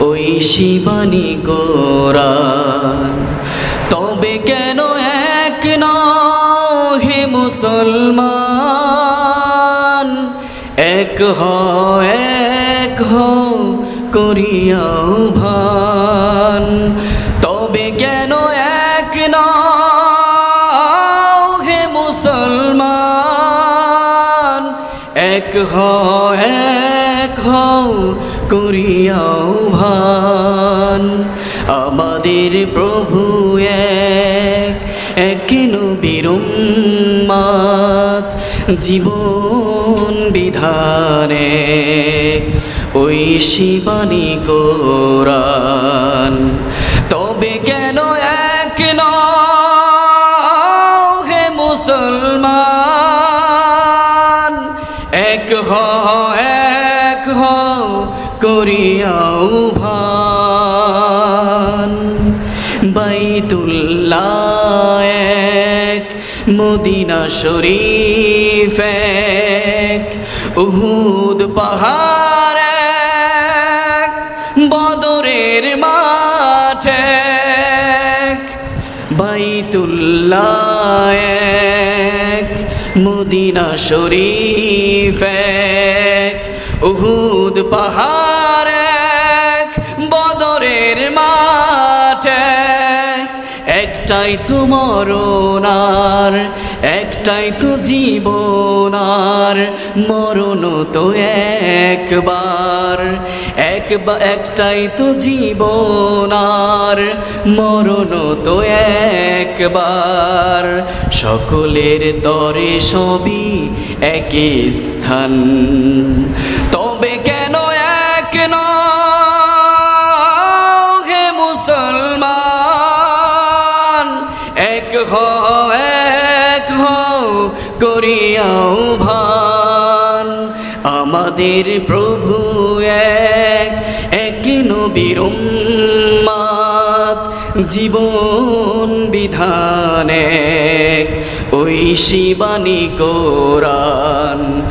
ওই শিবানী কোরআন তবে কেন এক হে মুসলমান? এক হ এক হ করিয়াও ভান। তবে কেন এক হে মুসলমান? এক হ এক হ করিয়াও ভান। আমাদের প্রভু এক এক উম্মাদ, জীবন বিধানে ওই শিবানী কোরআন। তবে কেন এক হে মুসলমান? এক হ করিয়াও ভান বাইতুল্লাহ এক, মদিনা শরীফ এক, উহুদ পাহাড় এক, বদরের মাঠ বাইতুল্লাহ এক, মদিনা শরীফ এক, উহুদ পাহাড় একটাই তো মরণার একটাই তো জীবনার মরণ তো একবার। একবার একটাই তো জীবনার মরণ তো একবার। সকলের দরে সবই একই স্থান। তবে কেন এক করিয়াও ভান। আমাদের প্রভু এক এক নবীর জীবন বিধান এক ওই শিবানী কোরআন।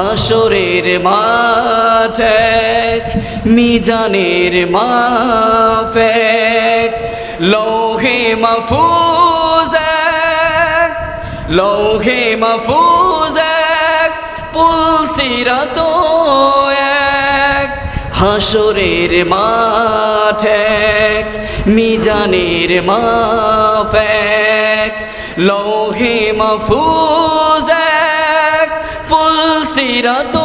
হাসরের মাঠ এক মিজানের এক লৌহে মাফুজ লৌহে মাফুজ পুলসিরাত এক হাসরের মাঠ এক মিজানের মাফ এক লৌহে মাফুজ ফুলসিরাত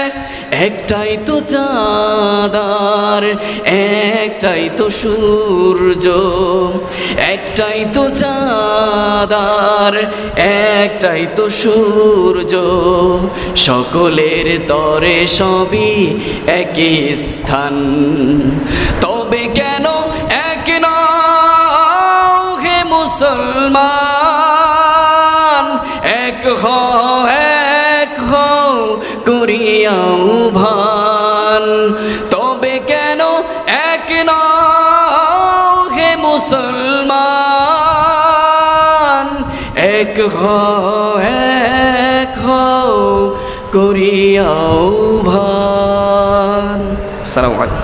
এক, একটাই তো চাঁদার, একটাই তো সূর্য, একটাই তো চাঁদার, একটাই তো সূর্য। সকলের তরে সবই একই স্থান। তবে কেন এক নও হে মুসলমান, এক হ ভান। তবে কেন এক নাও হে মুসলমান? এক এক করিয়াও ভান। সালাম আলাইকুম।